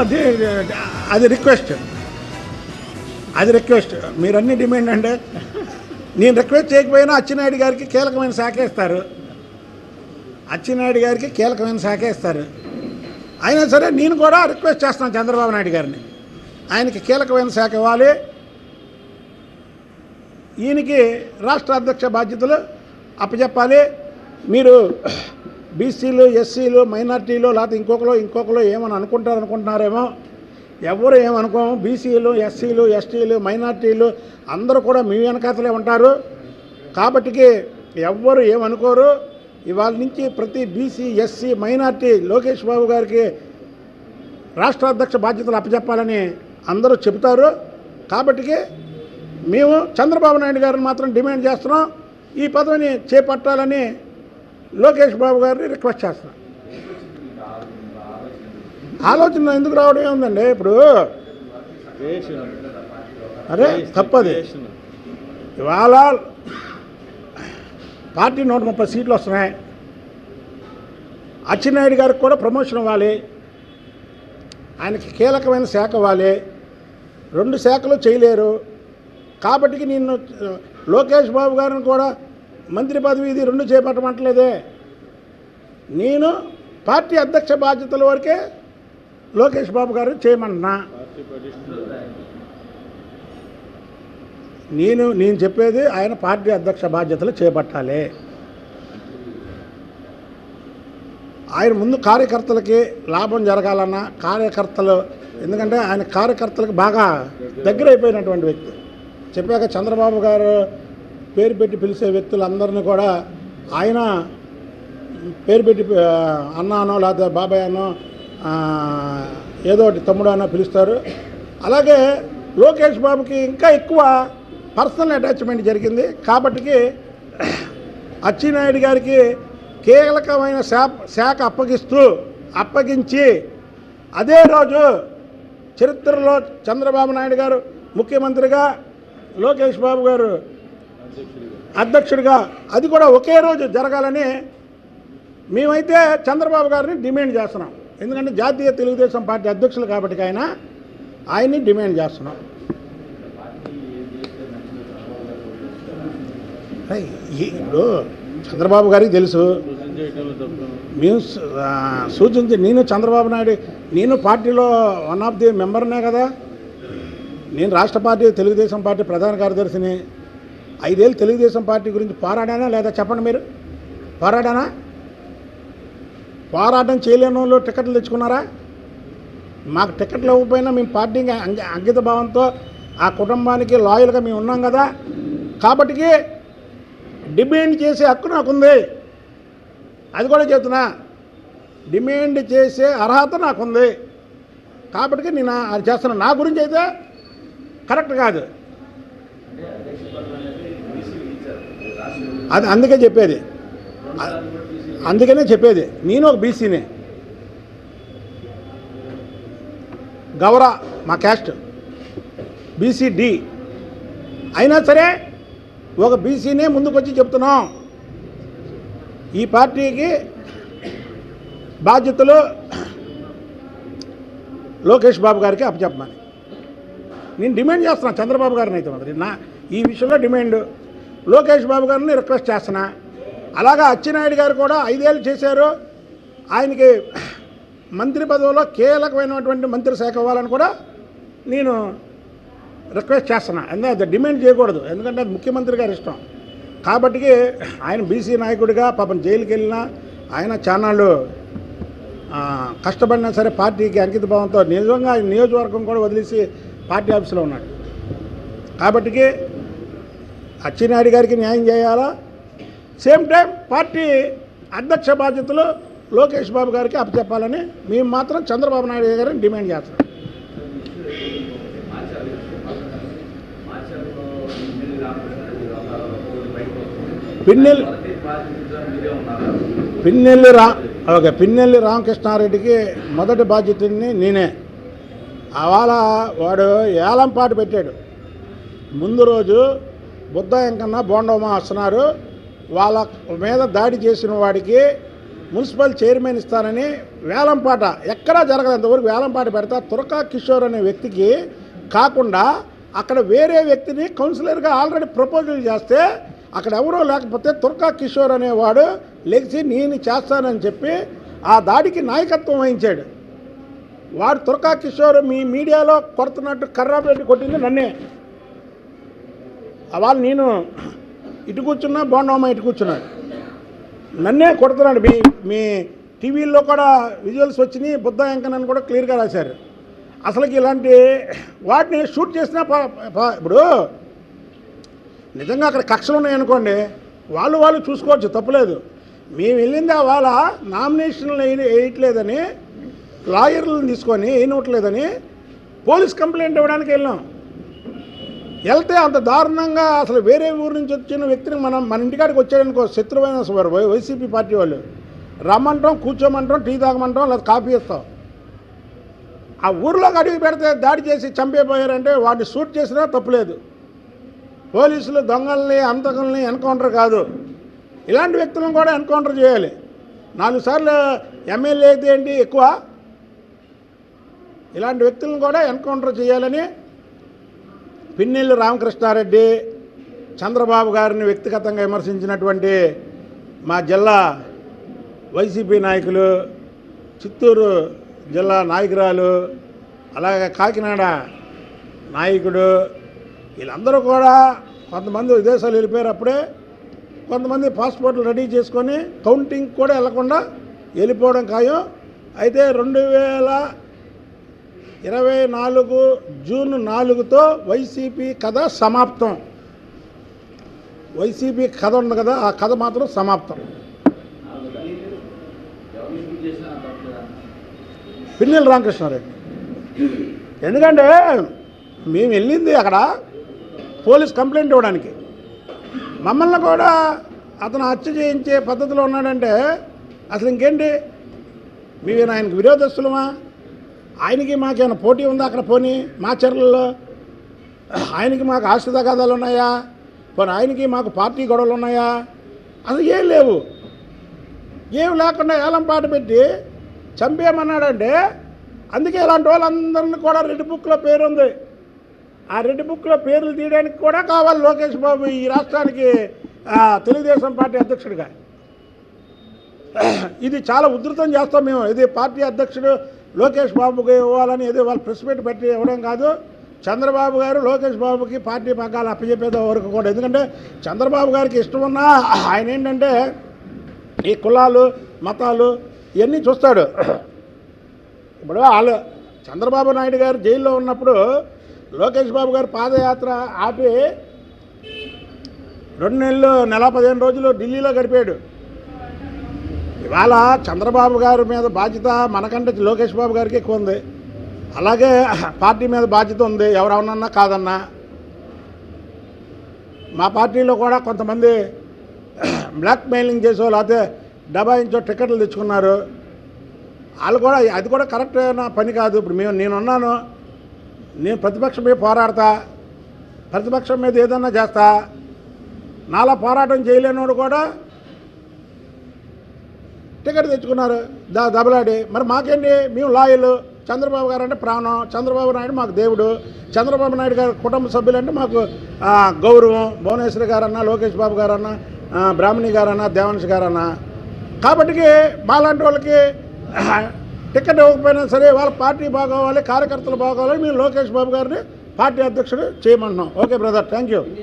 అదే అది రిక్వెస్ట్ అది రిక్వెస్ట్ మీరు అన్ని డిమాండ్ అంటే నేను రిక్వెస్ట్ చేయకపోయినా అచ్చెన్నాయుడు గారికి కీలకమైన శాఖ ఇస్తారు. అచ్చెన్నాయుడు గారికి కీలకమైన శాఖ ఇస్తారు. అయినా సరే నేను కూడా రిక్వెస్ట్ చేస్తాను చంద్రబాబు నాయుడు గారిని. ఆయనకి కీలకమైన శాఖ ఇవ్వాలి. ఈయనకి రాష్ట్ర అధ్యక్ష బాధ్యతలు అప్పచెప్పాలి. మీరు బీసీలు ఎస్సీలు మైనార్టీలు లేకపోతే ఇంకొకరు ఇంకొకరు ఏమని అనుకుంటారు అనుకుంటున్నారేమో? ఎవరు ఏమనుకోము? బీసీలు ఎస్సీలు ఎస్టీలు మైనార్టీలు అందరూ కూడా మీ వెనకాతలే ఉంటారు. కాబట్టికి ఎవ్వరు ఏమనుకోరు? ఇవాళ నుంచి ప్రతి BC SC minority Lokesh Babu గారికి రాష్ట్ర అధ్యక్ష బాధ్యతలు అప్పచెప్పాలని అందరూ చెబుతారు. కాబట్టికి మేము చంద్రబాబు నాయుడు గారిని మాత్రం డిమాండ్ చేస్తున్నాం. ఈ పదవిని చేపట్టాలని లోకేష్ బాబు గారిని రిక్వెస్ట్ చేస్తున్నాం. ఆలోచన ఎందుకు రావడం ఉందండి ఇప్పుడు అరే తప్పది. ఇవాళ పార్టీ నూట ముప్పై సీట్లు వస్తున్నాయి. అచ్చెన్నాయుడు గారికి కూడా ప్రమోషన్ ఇవ్వాలి. ఆయనకి కీలకమైన శాఖ ఇవ్వాలి. రెండు శాఖలు చేయలేరు. కాబట్టి నేను లోకేష్ బాబు గారిని కూడా మంత్రి పదవి ఇది రెండు చేపట్టమంటలేదే. నేను పార్టీ అధ్యక్ష బాధ్యతల వరకే లోకేష్ బాబు గారు చేయమంటున్నా నేను నేను చెప్పేది ఆయన పార్టీ అధ్యక్ష బాధ్యతలు చేపట్టాలి. ఆయన ముందు కార్యకర్తలకి లాభం జరగాలన్నా కార్యకర్తలు ఎందుకంటే ఆయన కార్యకర్తలకు బాగా దగ్గర అయిపోయినటువంటి వ్యక్తి. చెప్పాక చంద్రబాబు గారు పేరు పెట్టి పిలిచే వ్యక్తులందరినీ కూడా ఆయన పేరు పెట్టి అన్నానో లేకపోతే బాబాయ్ అనో ఏదో ఒకటి తమ్ముడు అనో పిలుస్తారు. అలాగే లోకేష్ బాబుకి ఇంకా ఎక్కువ పర్సనల్ అటాచ్మెంట్ జరిగింది. కాబట్టికి అచ్చినాయుడు గారికి కీలకమైన శాఖ శాఖ అప్పగిస్తూ అప్పగించి అదే రోజు చరిత్రలో చంద్రబాబు నాయుడు గారు ముఖ్యమంత్రిగా లోకేష్ బాబు గారు అధ్యక్షుడిగా. అది కూడా ఒకే రోజు జరగాలని మేమైతే చంద్రబాబు గారిని డిమాండ్ చేస్తున్నాం. ఎందుకంటే జాతీయ తెలుగుదేశం పార్టీ అధ్యక్షులు కాబట్టి ఆయన ఆయన్ని డిమాండ్ చేస్తున్నాం. ఇప్పుడు చంద్రబాబు గారికి తెలుసు. మేము సూచించి నేను చంద్రబాబు నాయుడు నేను పార్టీలో వన్ ఆఫ్ ది మెంబర్నే కదా. నేను రాష్ట్ర పార్టీ తెలుగుదేశం పార్టీ ప్రధాన కార్యదర్శిని. ఐదేళ్ళు తెలుగుదేశం పార్టీ గురించి పోరాడానా లేదా చెప్పండి మీరు? పోరాడానా? పోరాటం చేయలేని వాళ్ళు టికెట్లు తెచ్చుకున్నారా? మాకు టికెట్లు ఇవ్వకపోయినా మేము పార్టీకి అంగ- అంకిత భావంతో ఆ కుటుంబానికి లాయల్గా మేము ఉన్నాం కదా. కాబట్టి డిమాండ్ చేసే హక్కు నాకుంది. అది కూడా చెప్తున్నా. డిమాండ్ చేసే అర్హత నాకుంది. కాబట్టి నేను అది చేస్తున్నా నా గురించి అయితే కరెక్ట్ కాదు. అది అందుకే చెప్పేది. అందుకనే చెప్పేది. నేను ఒక బీసీనే. గౌర మా క్యాస్ట్. బీసీడి. అయినా సరే ఒక బీసీనే ముందుకొచ్చి చెప్తున్నాం. ఈ పార్టీకి బాధ్యతలు లోకేష్ బాబు గారికి అప్పచెప్పమని. నేను డిమాండ్ చేస్తున్నాను చంద్రబాబు గారిని అయితే మాత్రం. నా ఈ విషయంలో డిమాండ్ లోకేష్ బాబు గారిని రిక్వెస్ట్ చేస్తున్నా. అలాగా అచ్చెన్నాయుడు గారు కూడా ఐదేళ్ళు చేశారు. ఆయనకి మంత్రి పదవిలో కీలకమైనటువంటి మంత్రి శాఖ ఇవ్వాలని కూడా నేను రిక్వెస్ట్ చేస్తున్నా. ఎందుకంటే డిమాండ్ చేయకూడదు. ఎందుకంటే అది ముఖ్యమంత్రి గారి ఇష్టం. కాబట్టి ఆయన బీసీ నాయకుడిగా పాపం జైలుకి వెళ్ళినా ఆయన చానాళ్ళు కష్టపడినా సరే పార్టీకి అంకిత భావంతో నిజంగా ఆయన నియోజకవర్గం కూడా వదిలేసి పార్టీ ఆఫీసులో ఉన్నాడు. కాబట్టి అచ్చెన్నాయుడు గారికి న్యాయం చేయాలా? సేమ్ టైం పార్టీ అధ్యక్ష బాధ్యతలు లోకేష్ బాబు గారికి అప్పచెప్పాలని మేము మాత్రం చంద్రబాబు నాయుడు గారిని డిమాండ్ చేస్తాం పిన్నెల్లి పిన్నెల్లి రా ఓకే పిన్నెల్లి రామకృష్ణారెడ్డికి మొదటి బాధ్యతని నేనే. అవాళ వాడు ఏలంపాటు పెట్టాడు. ముందు రోజు బుద్ధ ఎంకన్నా బోండమ్మ వస్తున్నారు. వాళ్ళ మీద దాడి చేసిన వాడికి మున్సిపల్ చైర్మన్ ఇస్తానని వేలంపాట ఎక్కడా జరగదు అంతవరకు వేలంపాట పెడతా. తురకా కిషోర్ అనే వ్యక్తికి కాకుండా అక్కడ వేరే వ్యక్తిని కౌన్సిలర్గా ఆల్రెడీ ప్రపోజల్ చేస్తే అక్కడ ఎవరో లేకపోతే తుర్కా కిషోర్ అనేవాడు లెగిసి నేను చేస్తానని చెప్పి ఆ దాడికి నాయకత్వం వహించాడు. వాడు తుర్కా కిషోర్ మీ మీడియాలో కొడుతున్నట్టు కర్రా కొట్టింది నన్నే. వాళ్ళు నేను ఇటు కూర్చున్నా బోండమ్మ ఇటు కూర్చున్నాడు నన్నే కొడుతున్నాడు. మీ మీ టీవీల్లో కూడా విజువల్స్ వచ్చినాయి. బుద్ధ వెంకన్నని కూడా క్లియర్గా రాశారు. అసలుకి ఇలాంటి వాటిని షూట్ చేసినా ఇప్పుడు నిజంగా అక్కడ కక్షలు ఉన్నాయనుకోండి వాళ్ళు వాళ్ళు చూసుకోవచ్చు తప్పులేదు. మేము వెళ్ళింది వాళ్ళ నామినేషన్లు వేయట్లేదని లాయర్లను తీసుకొని వేయనట్లేదని పోలీస్ కంప్లైంట్ ఇవ్వడానికి వెళ్ళాం. వెళ్తే అంత దారుణంగా అసలు వేరే ఊరు నుంచి వచ్చిన వ్యక్తిని మనం మన ఇంటికాడికి వచ్చాడనుకో శత్రువైన వారు వైసీపీ పార్టీ వాళ్ళు. రమ్మంటాం కూర్చోమంటాం టీ తాగమంటాం లేదా కాఫీ ఇస్తాం. ఆ ఊర్లోకి అడిగి పెడితే దాడి చేసి చంపేపోయారంటే వాడిని షూట్ చేసినా తప్పులేదు పోలీసులు దొంగల్ని అంతకుల్ని ఎన్కౌంటర్ కాదు. ఇలాంటి వ్యక్తులను కూడా ఎన్కౌంటర్ చేయాలి. నాలుగు సార్లు ఎమ్మెల్యే అయితే ఏంటి ఎక్కువ? ఇలాంటి వ్యక్తులను కూడా ఎన్కౌంటర్ చేయాలని పిన్నెల్లి రామకృష్ణారెడ్డి చంద్రబాబు గారిని వ్యక్తిగతంగా విమర్శించినటువంటి మా జిల్లా వైసీపీ నాయకులు చిత్తూరు జిల్లా నాయకురాలు అలాగే కాకినాడ నాయకుడు వీళ్ళందరూ కూడా కొంతమంది విదేశాలు వెళ్ళిపోయారు కొంతమంది పాస్పోర్ట్లు రెడీ చేసుకొని కౌంటింగ్ కూడా వెళ్ళకుండా వెళ్ళిపోవడం ఖాయం. అయితే రెండు వేల ఇరవై నాలుగు జూన్ నాలుగుతో వైసీపీ కథ సమాప్తం. వైసీపీ కథ ఉంది కదా ఆ కథ మాత్రం సమాప్తం. పిన్నెల రామకృష్ణారెడ్డి. ఎందుకంటే మేము వెళ్ళింది అక్కడ పోలీస్ కంప్లైంట్ ఇవ్వడానికి. మమ్మల్ని కూడా అతను హత్య చేయించే పద్ధతిలో ఉన్నాడంటే అసలు ఇంకేంటి? మేము ఆయనకు విరోధస్తులమా? ఆయనకి మాకేమైనా పోటీ ఉందా అక్కడ పోనీ? మా చర్యల్లో ఆయనకి మాకు ఆస్తి తగాదాలు ఉన్నాయా? పోనీ ఆయనకి మాకు పార్టీ గొడవలు ఉన్నాయా? అసలు ఏం లేవు. ఏం లేకుండా ఏలం పాట పెట్టి చంపేయమన్నాడంటే అందుకే ఇలాంటి వాళ్ళందరినీ కూడా రెడ్ బుక్లో పేరు ఉంది. ఆ రెడ్ బుక్లో పేర్లు తీయడానికి కూడా కావాలి లోకేష్ బాబు ఈ రాష్ట్రానికి తెలుగుదేశం పార్టీ అధ్యక్షుడిగా. ఇది చాలా ఉధృతం చేస్తాం మేము. ఇది పార్టీ అధ్యక్షుడు లోకేష్ బాబుకి ఇవ్వాలని ఏదో వాళ్ళు ప్రెస్ మీట్ పెట్టి ఇవ్వడం కాదు. చంద్రబాబు గారు లోకేష్ బాబుకి పార్టీ పగ్గాలు అప్పచెప్పేదో వరకు కూడా. ఎందుకంటే చంద్రబాబు గారికి ఇష్టం ఉన్నా ఆయన ఏంటంటే ఈ కులాలు మతాలు ఇవన్నీ చూస్తాడు. ఇప్పుడు వాళ్ళు చంద్రబాబు నాయుడు గారు జైల్లో ఉన్నప్పుడు లోకేష్ బాబు గారు పాదయాత్ర ఆపి రెండు నెలలు నెల పదిహేను రోజులు ఢిల్లీలో గడిపాడు. ఇవాళ చంద్రబాబు గారి మీద బాధ్యత మనకంటే లోకేష్ బాబు గారికి ఎక్కువ ఉంది. అలాగే పార్టీ మీద బాధ్యత ఉంది. ఎవరెవరన్నా కాదన్నా. మా పార్టీలో కూడా కొంతమంది బ్లాక్ మెయిలింగ్ చేసో లేకపోతే డబాయించో టికెట్లు తెచ్చుకున్నారు. వాళ్ళు కూడా అది కూడా కరెక్ట్ పని కాదు. ఇప్పుడు మేము నేనున్నాను. నేను ప్రతిపక్షం మీద పోరాడతా. ప్రతిపక్షం మీద ఏదన్నా చేస్తా. నాలా పోరాటం చేయలేనోడు కూడా టికెట్ తెచ్చుకున్నారు. దా దబలాడి. మరి మాకేంటి? మేము లాయలు. చంద్రబాబు గారు అంటే ప్రాణం. చంద్రబాబు నాయుడు మాకు దేవుడు. చంద్రబాబు నాయుడు గారి కుటుంబ సభ్యులంటే మాకు గౌరవం. భువనేశ్వరి గారన్నా లోకేష్ బాబు గారన్నా బ్రాహ్మణి గారన్నా దేవాంశ్ గారన్నా. కాబట్టి మాలాంటి వాళ్ళకి టికెట్ ఇవ్వకపోయినా సరే వాళ్ళ పార్టీ బాగోవాలి కార్యకర్తలు బాగోవాలి మేము లోకేష్ బాబు గారిని పార్టీ అధ్యక్షుడు చేయమంటున్నాం. Okay brother. Thank you.